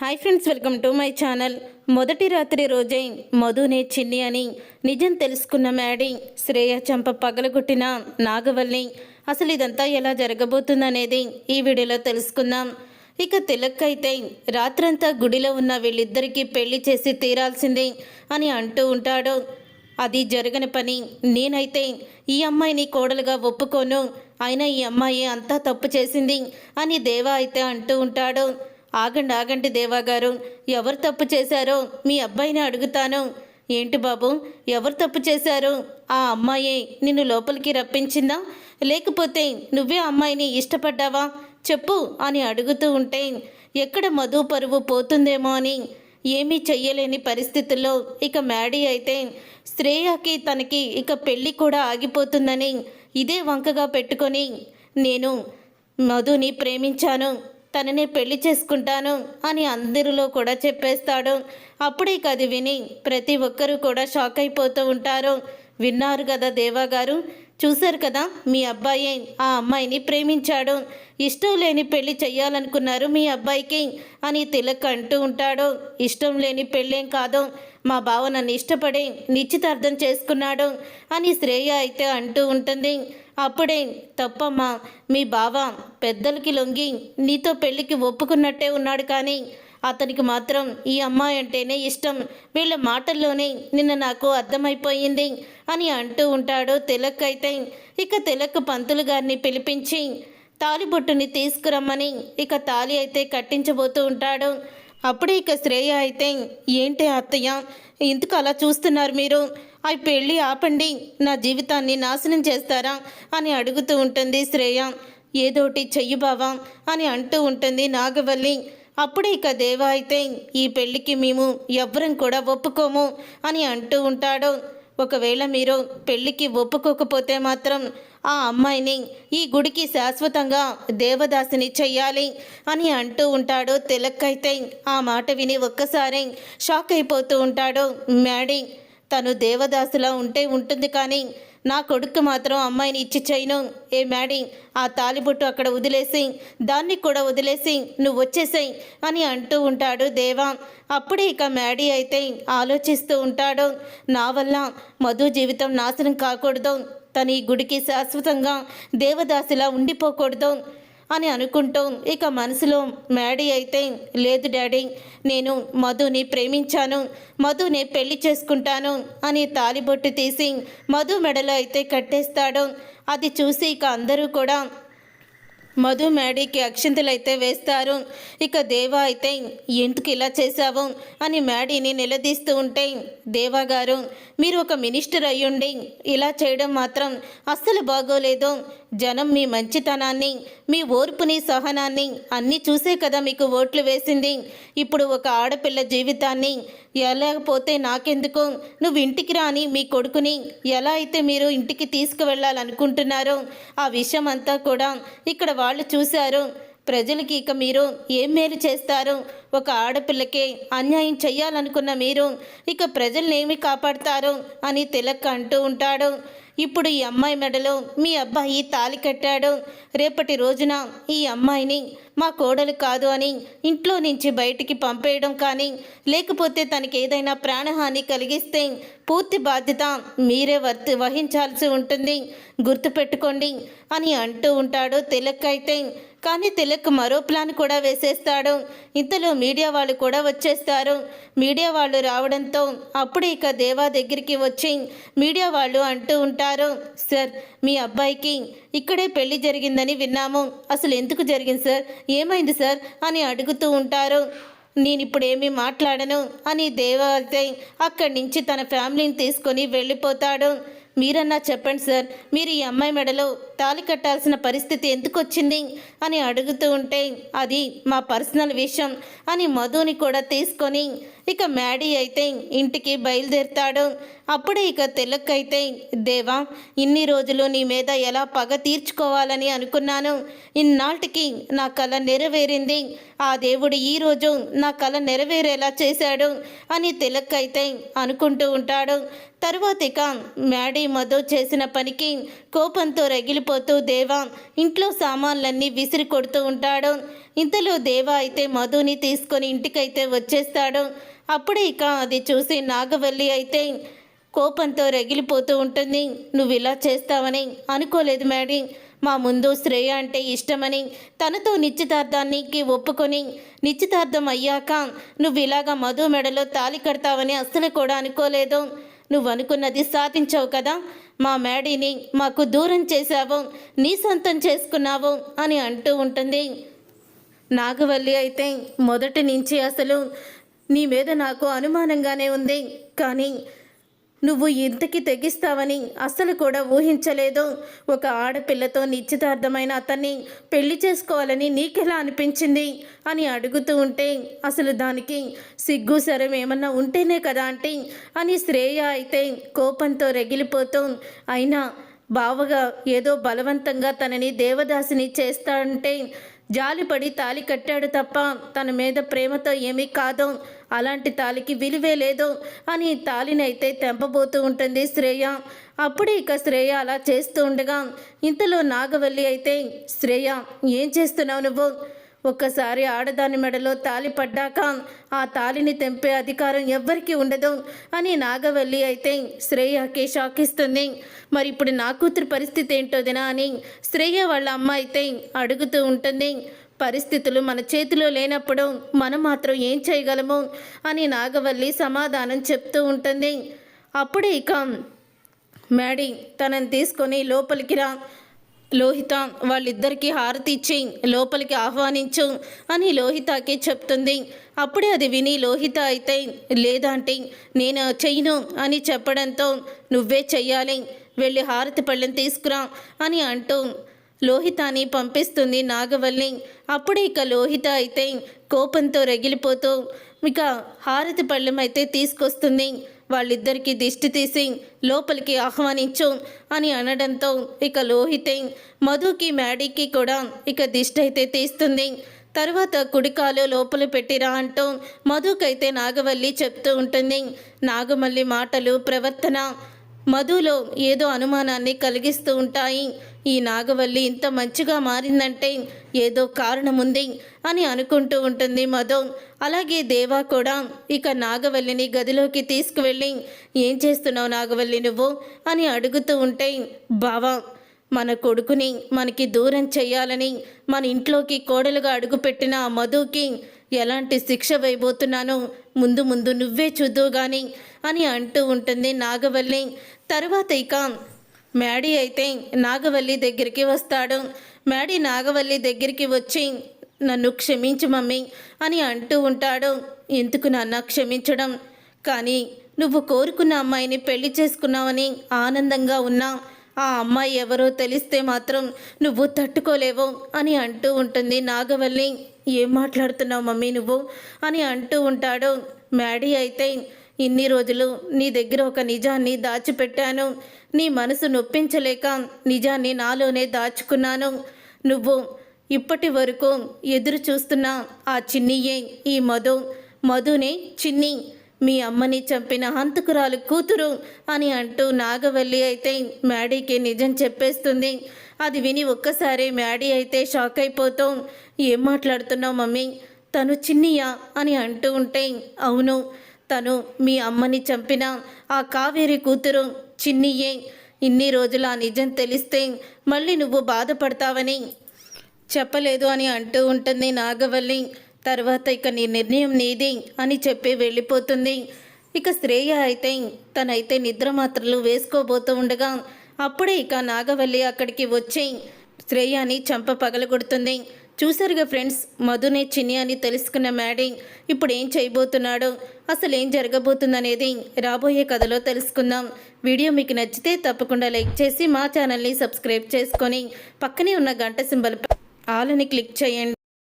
Hi friends welcome to my channel. మొదటి రాత్రి రోజే మధునే చిన్ని అని నిజం తెలుసుకున్న మ్యాడీ శ్రేయ చంప పగలగొట్టిన నాగవల్లి. అసలు ఇదంతా ఎలా జరగబోతుందనేది ఈ వీడియోలో తెలుసుకుందాం. ఇక తిలక్ అయితే రాత్రంతా గుడిలో ఉన్న వీళ్ళిద్దరికీ పెళ్ళి చేసి తీరాల్సిందే అని అంటూ ఉంటాడు. అది జరగని పని నేనైతే ఈ అమ్మాయిని కోడలుగా ఒప్పుకోను. అయినా ఈ అమ్మాయి అంతా తప్పు చేసింది అని దేవా అయితే అంటూ ఉంటాడు. ఆగండి ఆగండి దేవా గారు ఎవరు తప్పు చేశారో మీ అబ్బాయిని అడుగుతాను. ఏంటి బాబు ఎవరు తప్పు చేశారు? ఆ అమ్మాయే నిన్ను లోపలికి రప్పించిందా? లేకపోతే నువ్వే అమ్మాయిని ఇష్టపడ్డావా? చెప్పు అని అడుగుతూ ఉంటే ఎక్కడ మధు పరువు పోతుందేమో అని. ఏమీ చెయ్యలేని పరిస్థితుల్లో ఇక మ్యాడీ అయితే శ్రేయాకి తనకి ఇక పెళ్ళి కూడా ఆగిపోతుందని ఇదే వంకగా పెట్టుకొని నేను మధుని ప్రేమించాను. తననే పెళ్ళి చేసుకుంటాను అని అందరిలో కూడా చెప్పేస్తాడు. అప్పుడే కది విని ప్రతి ఒక్కరూ కూడా షాక్ అయిపోతూ ఉంటారు. విన్నారు కదా దేవా గారు? చూశారు కదా మీ అబ్బాయి ఆ అమ్మాయిని ప్రేమించాడు. ఇష్టం లేని పెళ్ళి చెయ్యాలనుకున్నారు మీ అబ్బాయికి అని తిలక్ అంటూ ఉంటాడు. ఇష్టం లేని పెళ్ళేం కాదు. మా బావ నన్ను ఇష్టపడి నిశ్చితార్థం చేసుకున్నాడు అని శ్రేయ అయితే అంటూ ఉంటుంది. అప్పుడే తప్పమ్మా మీ బావ పెద్దలకి లొంగి నీతో పెళ్ళికి ఒప్పుకున్నట్టే ఉన్నాడు కానీ అతనికి మాత్రం ఈ అమ్మాయి అంటేనే ఇష్టం. వీళ్ళ మాటల్లోనే నిన్న నాకు అర్థమైపోయింది అని అంటూ ఉంటాడు తిలక్ అయితే. ఇక తిలక్ పంతులు గారిని పిలిపించి తాలిబొట్టుని తీసుకురమ్మని. ఇక తాలి అయితే కట్టించబోతూ ఉంటాడు. అప్పుడే ఇక శ్రేయ అయితే ఏంటి అత్తయ్య? ఎందుకు అలా చూస్తున్నారు మీరు? అవి పెళ్ళి ఆపండి. నా జీవితాన్ని నాశనం చేస్తారా? అని అడుగుతూ ఉంటుంది శ్రేయ. ఏదోటి చెయ్యి బావా అని అంటూ ఉంటుంది నాగవల్లి. అప్పుడే ఇక దేవ అయితే ఈ పెళ్ళికి మేము ఎవ్వరం కూడా ఒప్పుకోము అని అంటూ ఉంటాడు. ఒకవేళ మీరు పెళ్ళికి ఒప్పుకోకపోతే మాత్రం ఆ అమ్మాయిని ఈ గుడికి శాశ్వతంగా దేవదాసిని చెయ్యాలి అని అంటూ ఉంటాడు తిలక్కైతే. ఆ మాట విని ఒక్కసారి షాక్ అయిపోతూ ఉంటాడు. మ్యాడీ తను దేవదాసులా ఉంటే ఉంటుంది కానీ నా కొడుకు మాత్రం అమ్మాయిని ఇచ్చి చేయను. ఏ మ్యాడింగ్ ఆ తాలిబొట్టు అక్కడ వదిలేసి దాన్ని కూడా వదిలేసి నువ్వు వచ్చేసేయి అని అంటూ ఉంటాడు దేవా. అప్పుడే ఇక మ్యాడీ అయితే ఆలోచిస్తూ ఉంటాడు. నా వల్ల మధు జీవితం నాశనం కాకూడదు. తన ఈ గుడికి శాశ్వతంగా దేవదాసిలా ఉండిపోకూడదు. అని అనుకుంటూ ఇక మనసులో మ్యాడీ అయితే లేదు డాడీ నేను మధుని ప్రేమించాను మధుని పెళ్ళి చేసుకుంటాను అని తాలిబొట్టు తీసి మధు మెడలో అయితే కట్టేస్తాడు. అది చూసి ఇక అందరూ కూడా మధు మేడీకి అక్షింతలైతే అయితే వేస్తారు. ఇక దేవా అయితే ఎందుకు ఇలా చేశావు? అని మేడీని నిలదీస్తూ ఉంటే దేవా గారు మీరు ఒక మినిస్టర్ అయ్యుండి ఇలా చేయడం మాత్రం అస్సలు బాగోలేదు. జనం మీ మంచితనాన్ని మీ ఓర్పుని సహనాన్ని అన్నీ చూసే కదా మీకు ఓట్లు వేసింది. ఇప్పుడు ఒక ఆడపిల్ల జీవితాన్ని ఎలాగపోతే నాకెందుకు? నువ్వు ఇంటికి రాని మీ కొడుకుని ఎలా అయితే మీరు ఇంటికి తీసుకువెళ్ళాలనుకుంటున్నారో ఆ విషయం అంతా కూడా ఇక్కడ వాళ్ళు చూశారు. ప్రజలకి ఇక మీరు ఏం మేలు చేస్తారు? ఒక ఆడపిల్లకే అన్యాయం చేయాలనుకున్న మీరు ఇక ప్రజల్ని ఏమి కాపాడతారు? అని తిలక్ అంటూ ఉంటాడు. ఇప్పుడు ఈ అమ్మాయి మెడలో మీ అబ్బాయి తాలి కట్టాడు. రేపటి రోజున ఈ అమ్మాయిని మా కోడలు కాదు అని ఇంట్లో నుంచి బయటికి పంపేయడం కానీ లేకపోతే తనకి ఏదైనా ప్రాణహాని కలిగిస్తే పూర్తి బాధ్యత మీరే వర్తి వహించాల్సి ఉంటుంది. గుర్తుపెట్టుకోండి అని అంటూ ఉంటాడు తిలక్ అయితే. కానీ తిలక్ మరో ప్లాన్ కూడా వేసేస్తాడు. ఇంతలో మీడియా వాళ్ళు కూడా వచ్చేస్తారు. మీడియా వాళ్ళు రావడంతో అప్పుడు ఇక దేవా దగ్గరికి వచ్చి మీడియా వాళ్ళు అంటూ ఉంటారు సార్ మీ అబ్బాయికి ఇక్కడే పెళ్ళి జరిగిందని విన్నాము. అసలు ఎందుకు జరిగింది సార్? ఏమైంది సార్? అని అడుగుతూ ఉంటారు. నేను ఇప్పుడు ఏమీ మాట్లాడను అని దేవాతే అక్కడి నుంచి తన ఫ్యామిలీని తీసుకొని వెళ్ళిపోతాడు. మీరన్నా చెప్పండి సార్ మీరు ఈ అమ్మాయి మెడలో తాళి కట్టాల్సిన పరిస్థితి ఎందుకు వచ్చింది అని అడుగుతూ ఉంటే అది మా పర్సనల్ విషయం అని మధుని కూడా తీసుకొని ఇక మ్యాడీ అయితే ఇంటికి బయలుదేరుతాడు. అప్పుడే ఇక తెలక్కైతే దేవా ఇన్ని రోజులు నీ మీద ఎలా పగ తీర్చుకోవాలని అనుకున్నాను. ఇన్నాటికి నా కళ నెరవేరింది. ఆ దేవుడు ఈరోజు నా కళ నెరవేరేలా చేశాడు అని తిలక్కైతే అనుకుంటూ ఉంటాడు. తరువాత ఇక మ్యాడీ మధు చేసిన పనికి కోపంతో రగిలిపో వెళ్ళిపోతూ దేవా ఇంట్లో సామాన్లన్నీ విసిరి కొడుతూ ఉంటాడు. ఇంతలో దేవా అయితే మధుని తీసుకొని ఇంటికైతే వచ్చేస్తాడు. అప్పుడే ఇక అది చూసి నాగవల్లి అయితే కోపంతో రగిలిపోతూ ఉంటుంది. నువ్వు ఇలా చేస్తావని అనుకోలేదు మేడం. మా ముందు శ్రేయ అంటే ఇష్టమని తనతో నిశ్చితార్థానికి ఒప్పుకొని నిశ్చితార్థం అయ్యాక నువ్వు ఇలాగా మధు మెడలో తాలి కడతావని అస్సలు కూడా అనుకోలేదు. నువ్వు అనుకున్నది సాధించావు కదా. మా మేడీని మాకు దూరం చేశావు. నీ సొంతం చేసుకున్నావు అని అంటూ ఉంటుంది. నాగవల్లి అయితే మొదటి నుంచి అసలు నీ మీద నాకు అనుమానంగానే ఉంది. కానీ నువ్వు ఇంతకి తెగిస్తావని అస్సలు కూడా ఊహించలేదు. ఒక ఆడపిల్లతో నిశ్చితార్థమైన అతన్ని పెళ్ళి చేసుకోవాలని నీకెలా అనిపించింది? అని అడుగుతూ ఉంటే అసలు దానికి సిగ్గు సరం ఏమన్నా ఉంటేనే కదా అంటే అని శ్రేయ అయితే కోపంతో రగిలిపోతూ అయినా బావగా ఏదో బలవంతంగా తనని దేవదాసిని చేస్తాడంటే జాలిపడి తాలి కట్టాడు తప్ప తన మీద ప్రేమతో ఏమీ కాదు. అలాంటి తాలికి విలువే లేదు అని తాలినైతే తెంపబోతూ ఉంటుంది శ్రేయ. అప్పుడే ఇక శ్రేయ అలా చేస్తూ ఉండగా ఇంతలో నాగవల్లి అయితే శ్రేయ ఏం చేస్తున్నావు నువ్వు? ఒక్కసారి ఆడదాని మెడలో తాలి పడ్డాక ఆ తాలిని తెంపే అధికారం ఎవ్వరికీ ఉండదు అని నాగవల్లి అయితే శ్రేయకి షాక్ ఇస్తుంది మరి ఇప్పుడు నా కూతురు పరిస్థితి ఏంటోదినా అని శ్రేయ వాళ్ళ అమ్మ అయితే అడుగుతూ ఉంటుంది. పరిస్థితులు మన చేతిలో లేనప్పుడు మనం మాత్రం ఏం చేయగలము అని నాగవల్లి సమాధానం చెప్తూ ఉంటుంది. అప్పుడే ఇక మేడీ తనని తీసుకొని లోపలికి రా. లోహిత వాళ్ళిద్దరికీ హారతి ఇచ్చి లోపలికి ఆహ్వానించు అని లోహితకి చెప్తుంది. అప్పుడే అది విని లోహిత అయితే లేదంటే నేను చెయ్యను అని చెప్పడంతో నువ్వే చెయ్యాలి వెళ్ళి హారతి పళ్ళెం తీసుకురా అని అంటూ లోహితాని పంపిస్తుంది నాగవల్లి. అప్పుడే ఇక లోహిత అయితే కోపంతో రగిలిపోతూ ఇక హారతి పళ్ళెం అయితే తీసుకొస్తుంది వాళ్ళిద్దరికీ దిష్టి తీసి లోపలికి ఆహ్వానించు అని అనడంతో ఇక లోహితే మధుకి మ్యాడీకి కూడా ఇక దిష్టి అయితే తీస్తుంది. తర్వాత కుడికాలు లోపల పెట్టిరా అంటూ మధుకైతే నాగవల్లి చెప్తూ ఉంటుంది. నాగమల్లి మాటలు ప్రవర్తన మధులో ఏదో అనుమానాన్ని కలిగిస్తూ ఉంటాయి. ఈ నాగవల్లి ఇంత మంచిగా మారిందంటే ఏదో కారణం ఉంది అని అనుకుంటూ ఉంటుంది మధు. అలాగే దేవా కూడా ఇక నాగవల్లిని గదిలోకి తీసుకువెళ్ళి ఏం చేస్తున్నావు నాగవల్లి నువ్వు? అని అడుగుతూ ఉంటే బావా మన కొడుకుని మనకి దూరం చెయ్యాలని మన ఇంట్లోకి కోడలుగా అడుగుపెట్టిన ఆ మధుకి ఎలాంటి శిక్ష వేయబోతున్నానో ముందు ముందు నువ్వే చూద్దువు గాని అని అంటూ ఉంటుంది నాగవల్లి. తర్వాత ఇక మ్యాడీ అయితే నాగవల్లి దగ్గరికి వస్తాడు. మ్యాడీ నాగవల్లి దగ్గరికి వచ్చి నన్ను క్షమించు మమ్మీ అని అంటూ ఉంటాడు. ఎందుకు నాన్న క్షమించడం? కానీ నువ్వు కోరుకున్న అమ్మాయిని పెళ్ళి చేసుకున్నావని ఆనందంగా ఉన్నా. ఆ అమ్మాయి ఎవరో తెలిస్తే మాత్రం నువ్వు తట్టుకోలేవు అని అంటూ ఉంటుంది నాగవల్లి. ఏం మాట్లాడుతున్నావు మమ్మీ నువ్వు అని అంటూ ఉంటాడు. మ్యాడీ అయితే ఇన్ని రోజులు నీ దగ్గర ఒక నిజాన్ని దాచిపెట్టాను. నీ మనసు నొప్పించలేక నిజాన్ని నాలోనే దాచుకున్నాను. నువ్వు ఇప్పటి వరకు ఎదురు చూస్తున్న ఆ చిన్నియే ఈ మధు. మధునే చిన్ని. మీ అమ్మని చంపిన హంతకురాలు కూతురు అని అంటూ నాగవల్లి అయితే మ్యాడీకి నిజం చెప్పేస్తుంది. అది విని ఒక్కసారి మ్యాడీ అయితే షాక్ అయిపోతూ. ఏం మాట్లాడుతున్నావు మమ్మీ? తను చిన్నియా? అని అంటూ ఉంటే అవును తను మీ అమ్మని చంపిన ఆ కావేరి కూతురు చిన్నియే. ఇన్ని రోజులు ఆ నిజం తెలిస్తే మళ్ళీ నువ్వు బాధపడతావని చెప్పలేదు అని అంటూ ఉంటుంది నాగవల్లి. తర్వాత ఇక నీ నిర్ణయం నీది అని చెప్పి వెళ్ళిపోతుంది. ఇక శ్రేయ అయితే తనైతే నిద్ర మాత్రలు వేసుకోబోతూ ఉండగా అప్పుడే ఇక నాగవల్లి అక్కడికి వచ్చి శ్రేయాని చంప పగలగొడుతుంది. చూసారుగా ఫ్రెండ్స్ మధునే చిన్ని అని తెలుసుకున్న మ్యాడీ ఇప్పుడు ఏం చేయబోతున్నాడో అసలు ఏం జరగబోతుందనేది రాబోయే కథలో తెలుసుకుందాం. వీడియో మీకు నచ్చితే తప్పకుండా లైక్ చేసి మా ఛానల్ని సబ్స్క్రైబ్ చేసుకొని పక్కనే ఉన్న గంట సింబల్ ఆలని క్లిక్ చేయండి.